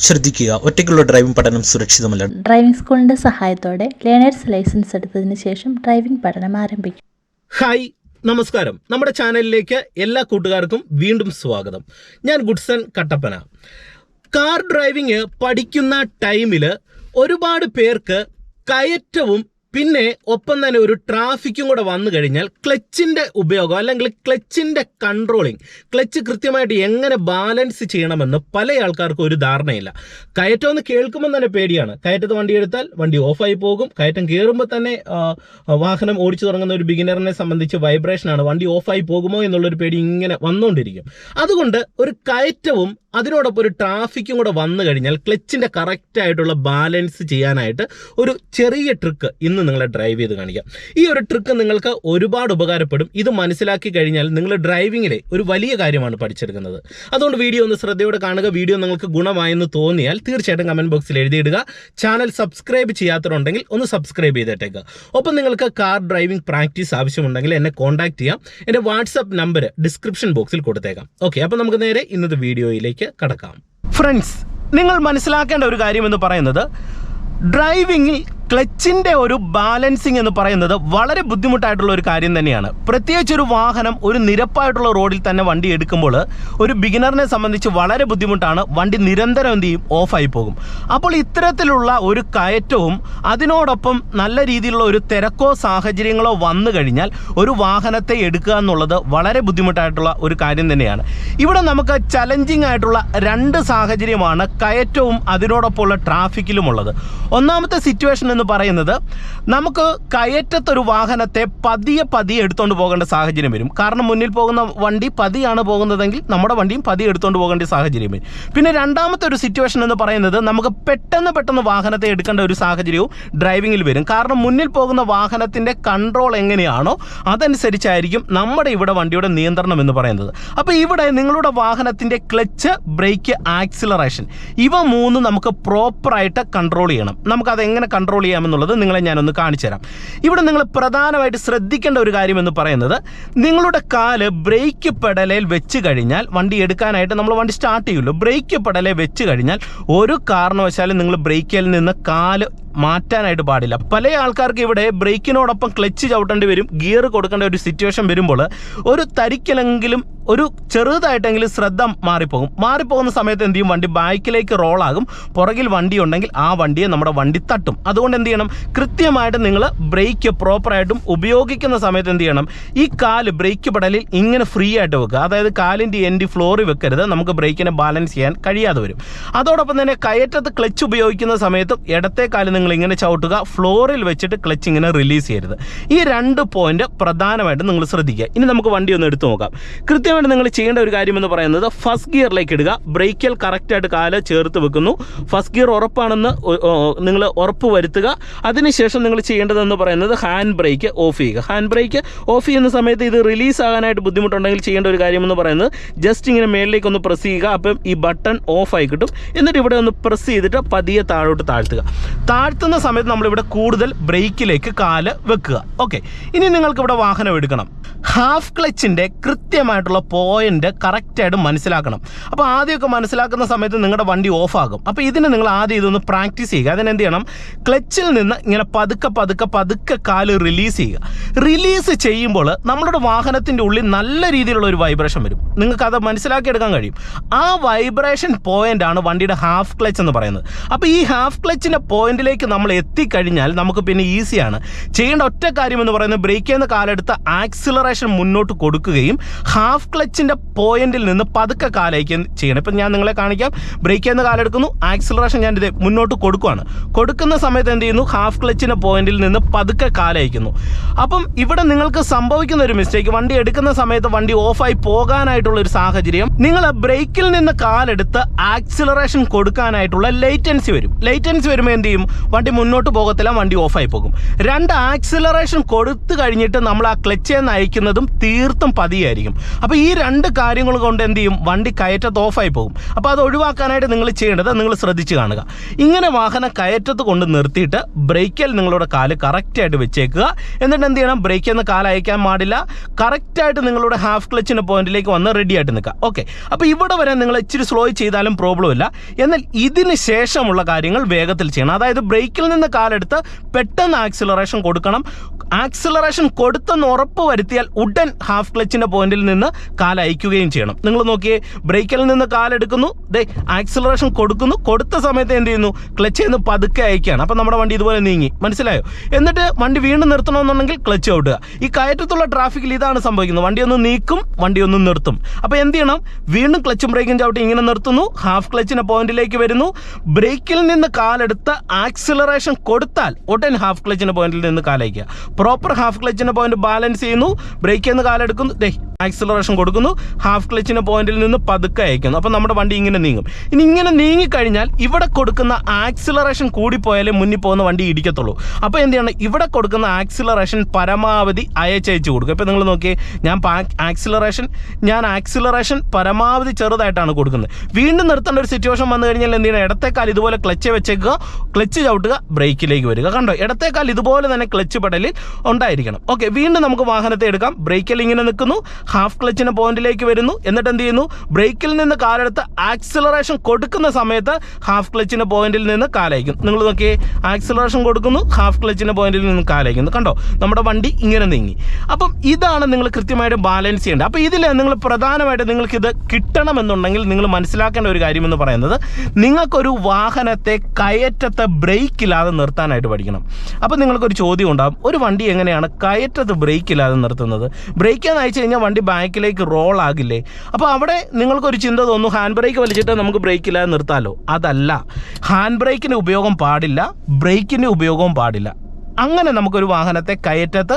ശ്രദ്ധിക്കുക. ഒറ്റയ്ക്കുള്ള ഡ്രൈവിംഗ് പഠനം സുരക്ഷിതമല്ല ഡ്രൈവിംഗ് സ്കൂളിന്റെ സഹായത്തോടെ ലേണേഴ്സ് ലൈസൻസ് എടുത്തതിന് ശേഷം ഡ്രൈവിംഗ് പഠനം ആരംഭിക്കും. ഹായ് നമസ്കാരം. നമ്മുടെ ചാനലിലേക്ക് എല്ലാ കൂട്ടുകാർക്കും വീണ്ടും സ്വാഗതം. ഞാൻ ഗുഡ്സൺ കട്ടപ്പന. കാർ ഡ്രൈവിംഗ് പഠിക്കുന്ന ടൈമിൽ ഒരുപാട് പേർക്ക് കയറ്റവും പിന്നെ ഒപ്പം തന്നെ ഒരു ട്രാഫിക്കും കൂടെ വന്നു കഴിഞ്ഞാൽ ക്ലച്ചിന്റെ ഉപയോഗം അല്ലെങ്കിൽ ക്ലച്ചിന്റെ കൺട്രോളിങ് ക്ലച്ച് കൃത്യമായിട്ട് എങ്ങനെ ബാലൻസ് ചെയ്യണമെന്ന് പല ആൾക്കാർക്കും ഒരു ധാരണയില്ല. കയറ്റം എന്ന് കേൾക്കുമ്പോൾ തന്നെ പേടിയാണ്. കയറ്റത്ത് വണ്ടി എടുത്താൽ വണ്ടി ഓഫായി പോകും. കയറ്റം കയറുമ്പോൾ തന്നെ വാഹനം ഓടിച്ചു തുടങ്ങുന്ന ഒരു ബിഗിനറിനെ സംബന്ധിച്ച് വൈബ്രേഷനാണ് വണ്ടി ഓഫായി പോകുമോ എന്നുള്ളൊരു പേടി ഇങ്ങനെ വന്നുകൊണ്ടിരിക്കും അതുകൊണ്ട് ഒരു കയറ്റവും അതിനോടൊപ്പം ഒരു ട്രാഫിക്കും കൂടെ വന്നു കഴിഞ്ഞാൽ ക്ലച്ചിന്റെ കറക്റ്റായിട്ടുള്ള ബാലൻസ് ചെയ്യാനായിട്ട് ഒരു ചെറിയ ട്രിക്ക് ഇന്ന് നിങ്ങളെ ഡ്രൈവ് ചെയ്ത് കാണിക്കാം. ഈ ഒരു ട്രിക്ക് നിങ്ങൾക്ക് ഒരുപാട് ഉപകാരപ്പെടും. ഇത് മനസ്സിലാക്കി കഴിഞ്ഞാൽ നിങ്ങൾ ഡ്രൈവിങ്ങിലെ ഒരു വലിയ കാര്യമാണ് പഠിച്ചെടുക്കുന്നത്. അതുകൊണ്ട് വീഡിയോ ഒന്ന് ശ്രദ്ധയോടെ കാണുക. വീഡിയോ നിങ്ങൾക്ക് ഗുണമായെന്ന് തോന്നിയാൽ തീർച്ചയായിട്ടും കമന്റ് ബോക്സിൽ എഴുതിയിടുക. ചാനൽ സബ്സ്ക്രൈബ് ചെയ്യാത്തവരുണ്ടെങ്കിൽ ഒന്ന് സബ്സ്ക്രൈബ് ചെയ്തിട്ടേക്കുക ഒപ്പം നിങ്ങൾക്ക് കാർ ഡ്രൈവിംഗ് പ്രാക്ടീസ് ആവശ്യമുണ്ടെങ്കിൽ എന്നെ കോൺടാക്ട് ചെയ്യാം. എന്റെ വാട്സപ്പ് നമ്പർ ഡിസ്ക്രിപ്ഷൻ ബോക്സിൽ കൊടുത്തേക്കാം. ഓക്കെ അപ്പോൾ നമുക്ക് നേരെ ഇന്നത്തെ വീഡിയോയിലേക്ക് കടക്കാം. ഫ്രണ്ട്സ് നിങ്ങൾ മനസ്സിലാക്കേണ്ട ഒരു കാര്യം എന്ന് പറയുന്നത് ഡ്രൈവിങ്ങിൽ ക്ലച്ചിന്റെ ഒരു ബാലൻസിങ് എന്ന് പറയുന്നത് വളരെ ബുദ്ധിമുട്ടായിട്ടുള്ള ഒരു കാര്യം തന്നെയാണ്. പ്രത്യേകിച്ച് ഒരു വാഹനം ഒരു നിരപ്പായിട്ടുള്ള റോഡിൽ തന്നെ വണ്ടി എടുക്കുമ്പോൾ ഒരു ബിഗിനറിനെ സംബന്ധിച്ച് വളരെ ബുദ്ധിമുട്ടാണ്. വണ്ടി നിരന്തരം എന്ത് ചെയ്യും? ഓഫായി പോകും. അപ്പോൾ ഇത്തരത്തിലുള്ള ഒരു കയറ്റവും അതിനോടൊപ്പം നല്ല രീതിയിലുള്ള ഒരു തിരക്കോ സാഹചര്യങ്ങളോ വന്നു കഴിഞ്ഞാൽ ഒരു വാഹനത്തെ എടുക്കുക എന്നുള്ളത് വളരെ ബുദ്ധിമുട്ടായിട്ടുള്ള ഒരു കാര്യം തന്നെയാണ്. ഇവിടെ നമുക്ക് ചലഞ്ചിങ് ആയിട്ടുള്ള രണ്ട് സാഹചര്യമാണ് കയറ്റവും അതിനോടൊപ്പമുള്ള ട്രാഫിക്കിലുമുള്ളത് ഒന്നാമത്തെ സിറ്റുവേഷൻ എന്ന് പറയുന്നത് നമുക്ക് കയറ്റത്തൊരു വാഹനത്തെ പതിയെ പതിയെ എടുത്തുകൊണ്ട് പോകേണ്ട സാഹചര്യം വരും. കാരണം മുന്നിൽ പോകുന്ന വണ്ടി പതിയാണ് പോകുന്നതെങ്കിൽ നമ്മുടെ വണ്ടിയും പതിയെ എടുത്തുകൊണ്ട് പോകേണ്ട സാഹചര്യം വരും. പിന്നെ രണ്ടാമത്തെ ഒരു സിറ്റുവേഷൻ എന്ന് പറയുന്നത് നമുക്ക് പെട്ടെന്ന് പെട്ടെന്ന് വാഹനത്തെ എടുക്കേണ്ട ഒരു സാഹചര്യവും ഡ്രൈവിങ്ങിൽ വരും. കാരണം മുന്നിൽ പോകുന്ന വാഹനത്തിന്റെ കൺട്രോൾ എങ്ങനെയാണോ അതനുസരിച്ചായിരിക്കും നമ്മുടെ ഇവിടെ വണ്ടിയുടെ നിയന്ത്രണം എന്ന് പറയുന്നത്. അപ്പോൾ ഇവിടെ നിങ്ങളുടെ വാഹനത്തിന്റെ ക്ലച്ച് ബ്രേക്ക് ആക്സിലറേഷൻ ഇവ മൂന്ന് നമുക്ക് പ്രോപ്പറായിട്ട് കൺട്രോൾ ചെയ്യണം. നമുക്കത് എങ്ങനെ കൺട്രോൾ ചെയ്യാമെന്നുള്ളത് നിങ്ങളെ ഞാനൊന്ന് കാണിച്ചു തരാം ഇവിടെ നിങ്ങൾ പ്രധാനമായിട്ട് ശ്രദ്ധിക്കേണ്ട ഒരു കാര്യം എന്ന് പറയുന്നത് നിങ്ങളുടെ കാൽ ബ്രേക്ക് പെടലയിൽ വെച്ച് കഴിഞ്ഞാൽ വണ്ടി എടുക്കാനായിട്ട് നമ്മൾ വണ്ടി സ്റ്റാർട്ട് ചെയ്യുമല്ലോ. ബ്രേക്ക് പെടലെ വെച്ച് കഴിഞ്ഞാൽ ഒരു കാരണവശാലും നിങ്ങൾ ബ്രേക്കിൽ നിന്ന് കാൽ മാറ്റാനായിട്ട് പാടില്ല. പല ആൾക്കാർക്ക് ഇവിടെ ബ്രേക്കിനോടൊപ്പം ക്ലച്ച് ചവിട്ടേണ്ടി വരും ഗിയർ കൊടുക്കേണ്ട ഒരു സിറ്റുവേഷൻ വരുമ്പോൾ ഒരു തരിക്കലെങ്കിലും ഒരു ചെറുതായിട്ടെങ്കിലും ശ്രദ്ധ മാറിപ്പോകും. മാറിപ്പോകുന്ന സമയത്ത് എന്ത് ചെയ്യും? വണ്ടി ബാക്കിലേക്ക് റോളാകും പുറകിൽ വണ്ടി ഉണ്ടെങ്കിൽ ആ വണ്ടിയെ നമ്മുടെ വണ്ടി തട്ടും. അതുകൊണ്ട് എന്ത് ചെയ്യണം? കൃത്യമായിട്ട് നിങ്ങൾ ബ്രേക്ക് പ്രോപ്പറായിട്ടും ഉപയോഗിക്കുന്ന സമയത്ത് എന്ത് ചെയ്യണം? ഈ കാൽ ബ്രേക്ക് പെടലിൽ ഇങ്ങനെ ഫ്രീ ആയിട്ട് വെക്കുക. അതായത് കാലിന്റെ എൻഡി ഫ്ലോറിൽ വെക്കരുത്. നമുക്ക് ബ്രേക്കിനെ ബാലൻസ് ചെയ്യാൻ കഴിയാതെ വരും. അതോടൊപ്പം തന്നെ കയറ്റത്ത് ക്ലച്ച് ഉപയോഗിക്കുന്ന സമയത്തും ഇടത്തെ കാൽ നിങ്ങൾ ഇങ്ങനെ ചവിട്ടുക. ഫ്ലോറിൽ വെച്ചിട്ട് ക്ലച്ച് ഇങ്ങനെ റിലീസ് ചെയ്യരുത്. ഈ രണ്ട് പോയിന്റ് പ്രധാനമായിട്ടും നിങ്ങൾ ശ്രദ്ധിക്കുക. ഇനി നമുക്ക് വണ്ടി ഒന്ന് എടുത്തു നോക്കാം. കൃത്യമായിട്ട് നിങ്ങൾ ചെയ്യേണ്ട ഒരു കാര്യം എന്ന് പറയുന്നത് ഫസ്റ്റ് ഗിയറിലേക്ക് ഇടുക. ബ്രേക്കിൽ കറക്റ്റായിട്ട് കാൽ ചേർത്ത് വെക്കുന്നു. ഫസ്റ്റ് ഗിയർ ഉറപ്പാണെന്ന് നിങ്ങൾ ഉറപ്പ് വരുത്തുക. അതിനുശേഷം നിങ്ങൾ ചെയ്യേണ്ടതെന്ന് പറയുന്നത് ഹാൻഡ് ബ്രേക്ക് ഓഫ് ചെയ്യുക. ഹാൻഡ് ബ്രേക്ക് ഓഫ് ചെയ്യുന്ന സമയത്ത് ഇത് റിലീസ് ആകാനായിട്ട് ബുദ്ധിമുട്ടുണ്ടെങ്കിൽ ചെയ്യേണ്ട ഒരു കാര്യം എന്ന് പറയുന്നത് ജസ്റ്റ് ഇങ്ങനെ മേളിലേക്ക് ഒന്ന് പ്രസ് ചെയ്യുക. അപ്പം ഈ ബട്ടൺ ഓഫ് ആയി കിട്ടും. എന്നിട്ട് ഇവിടെ ഒന്ന് പ്രസ് ചെയ്തിട്ട് പതിയെ താഴോട്ട് താഴ്ത്തുക. താഴ്ത്തുന്ന സമയത്ത് നമ്മളിവിടെ കൂടുതൽ ബ്രേക്കിലേക്ക് കാൽ വെക്കുക. ഓക്കെ ഇനി നിങ്ങൾക്ക് ഇവിടെ വാഹനം എടുക്കണം. ഹാഫ് ക്ലച്ചിന്റെ കൃത്യമായിട്ടുള്ള പോയിന്റ് കറക്റ്റായിട്ട് മനസ്സിലാക്കണം. അപ്പോൾ ആദ്യമൊക്കെ മനസ്സിലാക്കുന്ന സമയത്ത് നിങ്ങളുടെ വണ്ടി ഓഫാകും അപ്പോൾ ഇതിന് നിങ്ങൾ ആദ്യം ഇതൊന്ന് പ്രാക്ടീസ് ചെയ്യുക. അതിനെന്ത് ചെയ്യണം? ക്ലച്ചിൽ നിന്ന് ഇങ്ങനെ പതുക്കെ പതുക്കെ പതുക്കെ കാൽ റിലീസ് ചെയ്യുക. റിലീസ് ചെയ്യുമ്പോൾ നമ്മളുടെ വാഹനത്തിന്റെ ഉള്ളിൽ നല്ല രീതിയിലുള്ള ഒരു വൈബ്രേഷൻ വരും. നിങ്ങൾക്ക് അത് മനസ്സിലാക്കിയെടുക്കാൻ കഴിയും. ആ വൈബ്രേഷൻ പോയിന്റ് ആണ് വണ്ടിയുടെ ഹാഫ് ക്ലച്ച് എന്ന് പറയുന്നത്. അപ്പോൾ ഈ ഹാഫ് ക്ലച്ചിന്റെ പോയിന്റിലേക്ക് നമ്മൾ എത്തിക്കഴിഞ്ഞാൽ നമുക്ക് പിന്നെ ഈസിയാണ് ചെയ്യേണ്ട ഒറ്റ കാര്യം എന്ന് പറയുന്നത് ബ്രേക്ക് ചെയ്യുന്ന കാലെടുത്ത് ആക്സിലറേഷൻ മുന്നോട്ട് കൊടുക്കുകയും ഹാഫ് ക്ലച്ചിന്റെ പോയിന്റിൽ നിന്ന് പതുക്കെ കാലേക്ക് ചെയ്യണം. ഇപ്പം ഞാൻ നിങ്ങളെ കാണിക്കാം. ബ്രേക്ക് ചെയ്യുന്ന കാലെടുക്കുന്നു. ആക്സിലറേഷൻ ഞാൻ ഇത് മുന്നോട്ട് കൊടുക്കുകയാണ് കൊടുക്കുന്ന സമയത്ത് എന്ത് ചെയ്യുന്നു? ഹാഫ് ക്ലച്ചിന്റെ പോയിന്റിൽ നിന്ന് പതുക്കെ കാലയക്കുന്നു. അപ്പം ഇവിടെ നിങ്ങൾക്ക് സംഭവിക്കുന്ന ഒരു മിസ്റ്റേക്ക് വണ്ടി എടുക്കുന്ന സമയത്ത് വണ്ടി ഓഫായി പോകാനായിട്ടുള്ള ഒരു സാഹചര്യം. നിങ്ങൾ ബ്രേക്കിൽ നിന്ന് കാലെടുത്ത് ആക്സിലറേഷൻ കൊടുക്കാനായിട്ടുള്ള ലേറ്റൻസി വരും. ലേറ്റൻസി വരുമ്പോൾ എന്ത് ചെയ്യും? വണ്ടി മുന്നോട്ട് പോകത്തില്ല വണ്ടി ഓഫായി പോകും. രണ്ട് ആക്സിലറേഷൻ കൊടുത്തു കഴിഞ്ഞിട്ട് നമ്മൾ ആ ക്ലച്ചിൽ അയക്കുന്നതും തീർത്തും പതിയായിരിക്കും. അപ്പോൾ ഈ രണ്ട് കാര്യങ്ങൾ കൊണ്ട് എന്ത് ചെയ്യും? വണ്ടി കയറ്റത്ത് ഓഫായി പോകും. അപ്പോൾ അത് ഒഴിവാക്കാനായിട്ട് നിങ്ങൾ ചെയ്യേണ്ടത് നിങ്ങൾ ശ്രദ്ധിച്ച് കാണുക. ഇങ്ങനെ വാഹനം കയറ്റത്ത് കൊണ്ട് നിർത്തിയിട്ട് ബ്രേക്കിൽ നിങ്ങളുടെ കാൽ കറക്റ്റായിട്ട് വെച്ചേക്കുക. എന്നിട്ട് എന്ത് ചെയ്യണം? ബ്രേക്കിൽ നിന്ന് കാൽ അയക്കാൻ പാടില്ല. കറക്റ്റായിട്ട് നിങ്ങളുടെ ഹാഫ് ക്ലച്ചിന്റെ പോയിന്റിലേക്ക് വന്ന് റെഡി ആയിട്ട് നിൽക്കുക. ഓക്കെ അപ്പോൾ ഇവിടെ വരെ നിങ്ങൾ ഇച്ചിരി സ്ലോ ചെയ്താലും പ്രോബ്ലം ഇല്ല. എന്നാൽ ഇതിന് ശേഷമുള്ള കാര്യങ്ങൾ വേഗത്തിൽ ചെയ്യണം. അതായത് ബ്രേക്കിൽ നിന്ന് കാലെടുത്ത് പെട്ടെന്ന് ആക്സിലറേഷൻ കൊടുക്കണം. ആക്സിലറേഷൻ കൊടുത്തെന്ന് ഉറപ്പ് വരുത്തിയാൽ ഉടൻ ഹാഫ് ക്ലച്ചിന്റെ പോയിന്റിൽ നിന്ന് കാൽ അയക്കുകയും ചെയ്യണം. നിങ്ങൾ നോക്കിയേ ബ്രേക്കിൽ നിന്ന് കാലെടുക്കുന്നു ദേ ആക്സിലറേഷൻ കൊടുക്കുന്നു കൊടുത്ത സമയത്ത് എന്ത് ചെയ്യുന്നു? ക്ലച്ച് നിന്ന് പതുക്കെ അയക്കുകയാണ്. അപ്പം നമ്മുടെ വണ്ടി ഇതുപോലെ നീങ്ങി. മനസ്സിലായോ? എന്നിട്ട് വണ്ടി വീണ്ടും നിർത്തണമെന്നുണ്ടെങ്കിൽ ക്ലച്ച് ഔട്ടുക. ഈ കയറ്റത്തുള്ള ട്രാഫിക്കിൽ ഇതാണ് സംഭവിക്കുന്നത്. വണ്ടി ഒന്ന് നീക്കും വണ്ടി ഒന്ന് നിർത്തും. അപ്പോൾ എന്ത് ചെയ്യണം? വീണ്ടും ക്ലച്ചും ബ്രേക്കും ചവിട്ടി ഇങ്ങനെ നിർത്തുന്നു. ഹാഫ് ക്ലച്ചിന്റെ പോയിന്റിലേക്ക് വരുന്നു. ബ്രേക്കിൽ നിന്ന് കാലെടുത്ത് ആക്സിലറേഷൻ കൊടുത്താൽ ഉടൻ ഹാഫ് ക്ലച്ചിന്റെ പോയിന്റിൽ നിന്ന് കാലയക്കുക പ്രോപ്പർ ഹാഫ് ക്ലച്ചിന്റെ പോയിന്റ് ബാലൻസ് ചെയ്യുന്നു. ബ്രേക്കിൽ നിന്ന് കാലെടുക്കുന്നു. ദേ ആക്സിലറേഷൻ കൊടുക്കുന്നു. ഹാഫ് ക്ലച്ചിന്റെ പോയിന്റിൽ നിന്ന് പതുക്കെ അയക്കുന്നു. അപ്പോൾ നമ്മുടെ വണ്ടി ഇങ്ങനെ നീങ്ങും. ഇനി ഇങ്ങനെ നീങ്ങിക്കഴിഞ്ഞാൽ ഇവിടെ കൊടുക്കുന്ന ആക്സിലറേഷൻ കൂടി പോയാലേ മുന്നിൽ പോകുന്ന വണ്ടി ഇടിക്കത്തുള്ളൂ. അപ്പോൾ എന്ത് ചെയ്യണം? ഇവിടെ കൊടുക്കുന്ന ആക്സിലറേഷൻ പരമാവധി അയച്ചയച്ച് കൊടുക്കും. ഇപ്പോൾ നിങ്ങൾ നോക്കിയേ ഞാൻ ആക്സിലറേഷൻ ഞാൻ ആക്സിലറേഷൻ പരമാവധി ചെറുതായിട്ടാണ് കൊടുക്കുന്നത്. വീണ്ടും നിർത്തേണ്ട ഒരു സിറ്റുവേഷൻ വന്നു കഴിഞ്ഞാൽ എന്ത് ചെയ്യണം? ഇടത്തേക്കാൽ ഇതുപോലെ ക്ലച്ച് വെച്ചേക്കുക ക്ലച്ച് ചവിട്ടുക ബ്രേക്കിലേക്ക് വരിക. കണ്ടോ? ഇടത്തേക്കാൽ ഇതുപോലെ തന്നെ ക്ലച്ച് പെടലിൽ ഉണ്ടായിരിക്കണം. ഓക്കെ വീണ്ടും നമുക്ക് വാഹനത്തെ എടുക്കാം. ബ്രേക്കിൽ ഇങ്ങനെ നിൽക്കുന്നു. ഹാഫ് ക്ലച്ചിന് പോയിന്റിലേക്ക് വരുന്നു. എന്നിട്ട് എന്ത് ചെയ്യുന്നു? ബ്രേക്കിൽ നിന്ന് കാലെടുത്ത് ആക്സിലറേഷൻ കൊടുക്കുന്ന സമയത്ത് ഹാഫ് ക്ലച്ചിന് പോയിന്റിൽ നിന്ന് കാലയക്കും. നിങ്ങൾ നോക്കിയേ ആക്സിലറേഷൻ കൊടുക്കുന്നു ഹാഫ് ക്ലച്ചിന് പോയിന്റിൽ നിന്ന് കാലയക്കുന്നു കണ്ടോ? നമ്മുടെ വണ്ടി ഇങ്ങനെ നീങ്ങി. അപ്പം ഇതാണ് നിങ്ങൾ കൃത്യമായിട്ട് ബാലൻസ് ചെയ്യേണ്ടത്. അപ്പോൾ ഇതിൽ നിങ്ങൾ പ്രധാനമായിട്ട് നിങ്ങൾക്ക് ഇത് കിട്ടണമെന്നുണ്ടെങ്കിൽ നിങ്ങൾ മനസ്സിലാക്കേണ്ട ഒരു കാര്യമെന്ന് പറയുന്നത് നിങ്ങൾക്കൊരു വാഹനത്തെ കയറ്റത്തെ ബ്രേക്ക് ഇല്ലാതെ നിർത്താനായിട്ട് പഠിക്കണം. അപ്പോൾ നിങ്ങൾക്കൊരു ചോദ്യം ഉണ്ടാകും ഒരു വണ്ടി എങ്ങനെയാണ് കയറ്റത്ത് ബ്രേക്ക് ഇല്ലാതെ നിർത്തുന്നത്? ബ്രേക്ക് എന്ന് അയച്ചു കഴിഞ്ഞാൽ വണ്ടി ബാക്കിലേക്ക് റോൾ ആകില്ലേ? അപ്പോൾ അവിടെ നിങ്ങൾക്കൊരു ചിന്ത തോന്നുന്നു ഹാൻഡ് ബ്രേക്ക് വലിച്ചിട്ട് നമുക്ക് ബ്രേക്ക് ഇല്ലാതെ നിർത്താമല്ലോ അതല്ല. ഹാൻഡ് ബ്രേക്കിന്റെ ഉപയോഗം പാടില്ല ബ്രേക്കിന്റെ ഉപയോഗവും പാടില്ല. അങ്ങനെ നമുക്കൊരു വാഹനത്തെ കയറ്റത്ത്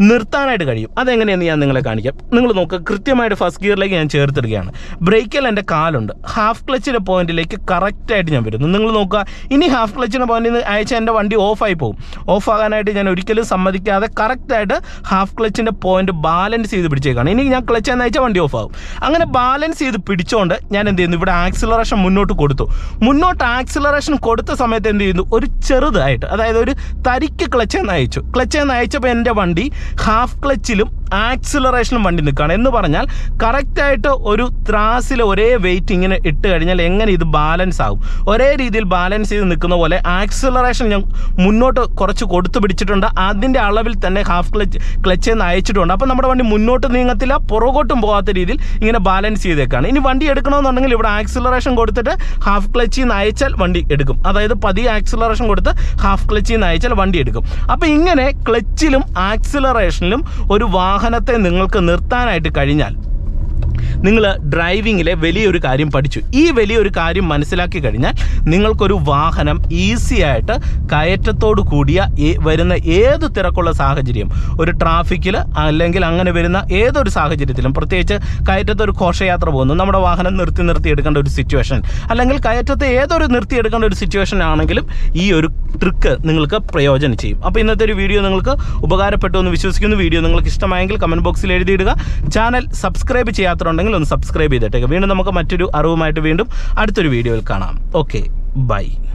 നിർത്താനായിട്ട് കഴിയും. അതെങ്ങനെയെന്ന് ഞാൻ നിങ്ങളെ കാണിക്കാം. നിങ്ങൾ നോക്കുക കൃത്യമായിട്ട് ഫസ്റ്റ് ഗിയറിലേക്ക് ഞാൻ ചേർത്തിടുകയാണ്. ബ്രേക്കിൽ എന്റെ കാലുണ്ട്. ഹാഫ് ക്ലച്ചിന്റെ പോയിന്റിലേക്ക് കറക്റ്റായിട്ട് ഞാൻ വരുന്നു. നിങ്ങൾ നോക്കുക ഇനി ഹാഫ് ക്ലച്ചിന്റെ പോയിന്റിൽ നിന്ന് അയച്ച എന്റെ വണ്ടി ഓഫായി പോകും. ഓഫ് ആകാനായിട്ട് ഞാൻ ഒരിക്കലും സമ്മതിക്കാതെ കറക്റ്റായിട്ട് ഹാഫ് ക്ലച്ചിന്റെ പോയിന്റ് ബാലൻസ് ചെയ്ത് പിടിച്ചേക്കാണ്. ഇനി ഞാൻ ക്ലച്ച് എന്ന് അയച്ചാൽ വണ്ടി ഓഫ് ആകും അങ്ങനെ ബാലൻസ് ചെയ്ത് പിടിച്ചുകൊണ്ട് ഞാൻ എന്ത് ചെയ്യുന്നു? ഇവിടെ ആക്സിലറേഷൻ മുന്നോട്ട് കൊടുത്തു. മുന്നോട്ട് ആക്സിലറേഷൻ കൊടുത്ത സമയത്ത് എന്ത് ചെയ്യുന്നു? ഒരു ചെറുതായിട്ട് അതായത് ഒരു തരിക്ക് ക്ലച്ച് എന്ന് അയച്ചു. ക്ലച്ച് എന്ന് അയച്ചപ്പോൾ എന്റെ വണ്ടി ഹാഫ് ക്ലച്ചിലും ആക്സിലറേഷനും വണ്ടി നിൽക്കുകയാണ്. എന്ന് പറഞ്ഞാൽ കറക്റ്റായിട്ട് ഒരു ത്രാസിൽ ഒരേ വെയിറ്റ് ഇങ്ങനെ ഇട്ട് കഴിഞ്ഞാൽ എങ്ങനെ ഇത് ബാലൻസ് ആകും? ഒരേ രീതിയിൽ ബാലൻസ് ചെയ്ത് നിൽക്കുന്ന പോലെ ആക്സിലറേഷൻ ഞാൻ മുന്നോട്ട് കുറച്ച് കൊടുത്തു പിടിച്ചിട്ടുണ്ട്. അതിന്റെ അളവിൽ തന്നെ ഹാഫ് ക്ലച്ച് ക്ലച്ച് എന്ന് അയച്ചിട്ടുണ്ട്. അപ്പോൾ നമ്മുടെ വണ്ടി മുന്നോട്ട് നീങ്ങത്തില്ല പുറകോട്ടും പോകാത്ത രീതിയിൽ ഇങ്ങനെ ബാലൻസ് ചെയ്തേക്കാണ്. ഇനി വണ്ടി എടുക്കണമെന്നുണ്ടെങ്കിൽ ഇവിടെ ആക്സിലറേഷൻ കൊടുത്തിട്ട് ഹാഫ് ക്ലച്ചിൽ നിന്ന് അയച്ചാൽ വണ്ടി എടുക്കും. അതായത് പതി ആക്സിലറേഷൻ കൊടുത്ത് ഹാഫ് ക്ലച്ചിൽ നിന്ന് അയച്ചാൽ വണ്ടി എടുക്കും. അപ്പോൾ ഇങ്ങനെ ക്ലച്ചിലും ആക്സിലറേഷനിലും ഒരു വാഹനത്തെ നിങ്ങൾക്ക് നിർത്താനായിട്ട് കഴിഞ്ഞാൽ നിങ്ങൾ ഡ്രൈവിങ്ങിലെ വലിയൊരു കാര്യം പഠിച്ചു. ഈ വലിയൊരു കാര്യം മനസ്സിലാക്കി കഴിഞ്ഞാൽ നിങ്ങൾക്കൊരു വാഹനം ഈസി ആയിട്ട് കയറ്റത്തോട് കൂടിയ വരുന്ന ഏത് തിരക്കുള്ള സാഹചര്യം? ഒരു ട്രാഫിക്കിൽ അല്ലെങ്കിൽ അങ്ങനെ വരുന്ന ഏതൊരു സാഹചര്യത്തിലും പ്രത്യേകിച്ച് കയറ്റത്തൊരു ഘോഷയാത്ര പോകുന്നു. നമ്മുടെ വാഹനം നിർത്തി നിർത്തി എടുക്കേണ്ട ഒരു സിറ്റുവേഷൻ അല്ലെങ്കിൽ കയറ്റത്തെ ഏതൊരു നിർത്തി എടുക്കേണ്ട ഒരു സിറ്റുവേഷൻ ആണെങ്കിലും ഈ ഒരു ട്രിക്ക് നിങ്ങൾക്ക് പ്രയോജനം ചെയ്യും. അപ്പോൾ ഇന്നത്തെ ഒരു വീഡിയോ നിങ്ങൾക്ക് ഉപകാരപ്പെട്ടു എന്ന് വിശ്വസിക്കുന്നു. വീഡിയോ നിങ്ങൾക്ക് ഇഷ്ടമായെങ്കിൽ കമന്റ് ബോക്സിൽ എഴുതിയിടുക. ചാനൽ സബ്സ്ക്രൈബ് ചെയ്യാത്തതുണ്ടെങ്കിൽ ഒന്ന് സബ്സ്ക്രൈബ് ചെയ്തിട്ടേക്ക്. വീണ്ടും നമുക്ക് മറ്റൊരു അറിവുമായിട്ട് വീണ്ടും അടുത്തൊരു വീഡിയോയിൽ കാണാം. Okay bye